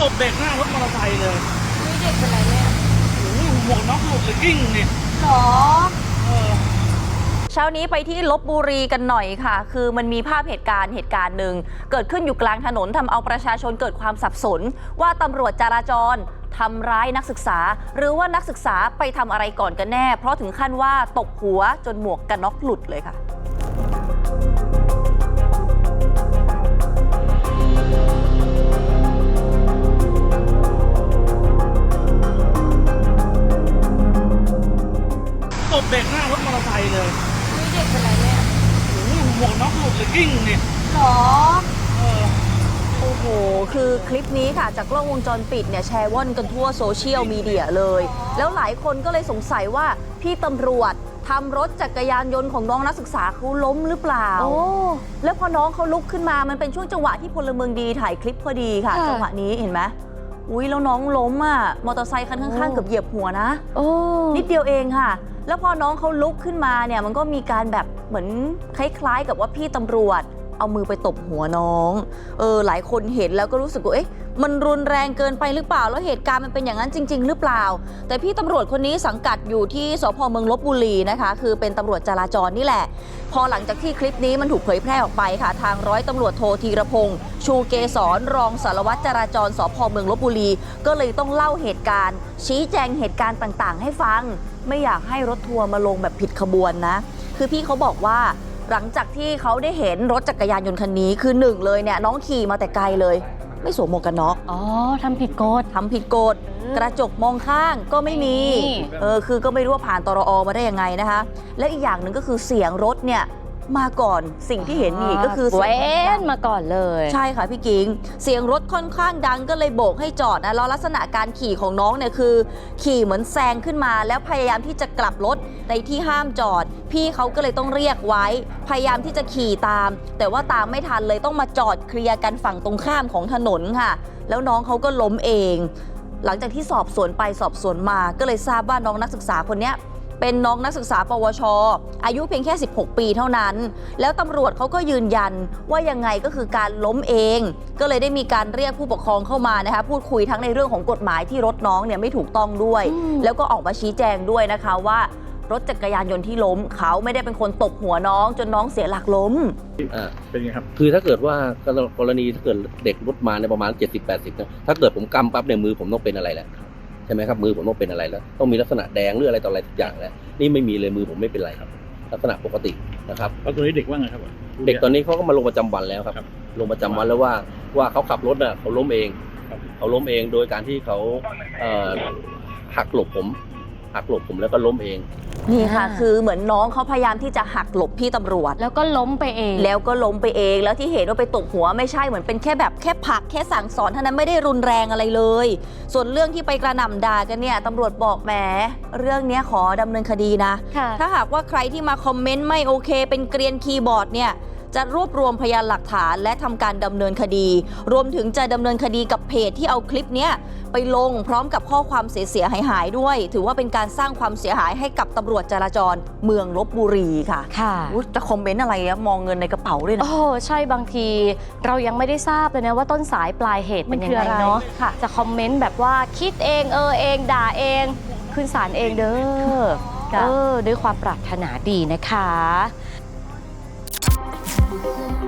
ตบเบรกหน้ารถมอเตอร์ไซค์เลยนี่เด็กเป็นไรเนี่ยโอ้โหหมวกน็อกหลุดเลยกิ้งเนี่ยหรอเออ เช้านี้ไปที่ลบบุรีกันหน่อยค่ะ คือมันมีภาพเหตุการณ์เหตุการณ์หนึ่งเกิดขึ้นอยู่กลางถนนทำเอาประชาชนเกิดความสับสน ว่าตำรวจจราจรทำร้ายนักศึกษา หรือว่านักศึกษาไปทำอะไรก่อนกันแน่ เพราะถึงขั้นว่าตกหัวจนหมวกกันน็อกหลุดเลยค่ะ เลยกิ้งเนี่ยหรอ เออโอ้โห คือคลิปนี้ค่ะ จากกล้องวงจรปิดเนี่ยแชร์ว่อนกันทั่วโซเชียลมีเดียเลย แล้วหลายคนก็เลยสงสัยว่าพี่ตำรวจทำรถจักรยานยนต์ของน้องนักศึกษาเขาล้มหรือเปล่า โอ้ แล้วพอน้องเขาลุกขึ้นมา มันเป็นช่วงจังหวะที่พลเมืองดีถ่ายคลิปพอดีค่ะ ค่ะ จังหวะนี้เห็นไหมอุ้ยแล้วน้องล้มอะ มอเตอร์ไซค์คันข้างๆโอ้เกือบเหยียบหัวนะ โอ้นิดเดียวเองค่ะ แล้วพอน้องเขาลุกขึ้นมาเนี่ยมันก็มีการแบบเหมือนคล้ายๆกับว่าพี่ตำรวจ เอามือไปตบหัวน้อง เออหลายคนเห็นแล้วก็รู้สึกว่าเอ๊ะมันรุนแรงเกินไปหรือเปล่า แล้วเหตุการณ์มันเป็นอย่างนั้นจริง ๆ หรือเปล่า แต่พี่ตำรวจคนนี้สังกัดอยู่ที่สพเมืองลบบุรีนะคะ คือเป็นตำรวจจราจรนี่แหละ พอหลังจากที่คลิปนี้มันถูกเผยแพร่ออกไปค่ะ ทางร้อยตำรวจโทธีรพงษ์ชูเกษรรองสารวัตรจราจรสพเมืองลบบุรี ก็เลยต้องเล่าเหตุการณ์ ชี้แจงเหตุการณ์ต่างๆ ให้ฟัง ไม่อยากให้รถทัวร์มาลงแบบผิดขบวนนะ คือพี่เขาบอกว่า หลังจากที่เขาได้เห็นรถจักรยานยนต์คันนี้คือหนึ่งเลยเนี่ยน้องขี่มาแต่ไกลเลย ไม่สวมหมวกกันน็อกอ๋อทำผิดกฎทำผิดกฎกระจกมองข้างก็ไม่มีนี่เออคือก็ไม่รู้ว่าผ่านตรอมาได้ยังไงนะคะ และอีกอย่างหนึ่งก็คือเสียงรถเนี่ย มาก่อนสิ่งที่เห็นนี่ก็คือเสียงเว้รถดันงมาก่อนเลย ใช่ค่ะพี่กิง เสียงรถค่อนข้างดังก็เลยโบกให้จอดนะแล้วลักษณะการขี่ของน้องเนี่ยคือ ขี่เหมือนแซงขึ้นมาแล้วพยายามที่จะกลับรถในที่ห้ามจอด พี่เขาก็เลยต้องเรียกไว้ พยายามที่จะขี่ตาม แต่ว่าตามไม่ทันเลยต้องมาจอดเคลียร์กันฝั่งตรงข้ามของถนนค่ะ แล้วน้องเขาก็ล้มเอง หลังจากที่สอบสวนไปสอบสวนมาก็เลยทราบว่าน้องนักศึกษาคนเนี้ย เป็นน้องนักศึกษา ปวช อายุเพียงแค่ 16 ปีเท่านั้น แล้วตำรวจเขาก็ยืนยันว่ายังไงก็คือการล้มเอง ก็เลยได้มีการเรียกผู้ปกครองเข้ามานะคะพูดคุยทั้งในเรื่องของกฎหมายที่รถน้องเนี่ยไม่ถูกต้องด้วยอืมแล้วก็ออกมาชี้แจงด้วยนะคะว่ารถจักรยานยนต์ที่ล้ม เขาไม่ได้เป็นคนตบหัวน้อง จนน้องเสียหลักล้มอ่าเป็นไงครับ คือถ้าเกิดว่ากรณีถ้าเกิดเด็กรถมาในยประมาณ 70 80นะถ้าเกิดผมกำปั๊บเนี่ยมือผมต้องเป็นอะไรแล้ว ใช่ไหมครับมือผมต้องเป็นอะไรแล้ว ต้องมีลักษณะแดงหรืออะไรต่ออะไรทุกอย่างแล้วนี่ไม่มีเลยมือผมไม่เป็นไรครับ ลักษณะปกตินะครับแล้วตัวนี้เด็กว่าไงครับ เด็กตอนนี้เขาก็มาลงประจำวันแล้วครับครับลงประจำวันแล้วว่าว่าเขาขับรถน่ะเขาล้มเองครับเขาล้มเองโดยการที่เขาเอ่อหักหลบผมหักหลบผมแล้วก็ล้มเอง นี่ค่ะอ่าคือเหมือนน้องเขาพยายามที่จะหักหลบพี่ตำรวจ แล้วก็ล้มไปเอง แล้วก็ล้มไปเองแล้วที่เห็นว่าไปตบหัวไม่ใช่เหมือนเป็นแค่แบบแค่ผลักแค่สั่งสอนเท่านั้นไม่ได้รุนแรงอะไรเลย ส่วนเรื่องที่ไปกระหน่ำด่ากันเนี่ยตำรวจบอกแหมเรื่องเนี้ยขอดำเนินคดีนะค่ะถ้าหากว่าใครที่มาคอมเมนต์ไม่โอเค เป็นเกรียนคีย์บอร์ดเนี่ย จะรวบรวมพยานหลักฐานและทำการดำเนินคดี รวมถึงจะดำเนินคดีกับเพจที่เอาคลิปเนี้ยไปลงพร้อมกับข้อความเสียหายหายๆด้วย ถือว่าเป็นการสร้างความเสียหายให้กับตำรวจจราจรเมืองลบบุรีค่ะ ค่ะอุ๊ยจะคอมเมนต์อะไรอะมองเงินในกระเป๋าด้วยนะ โอ้ใช่บางทีเรายังไม่ได้ทราบเลยนะว่าต้นสายปลายเหตุเป็นยังไงเนาะค่ะจะคอมเมนต์แบบว่าคิดเองเออเองด่าเองขึ้นศาลเองเด้อค่ะเออด้วยความปรารถนาดีนะคะ Thank you.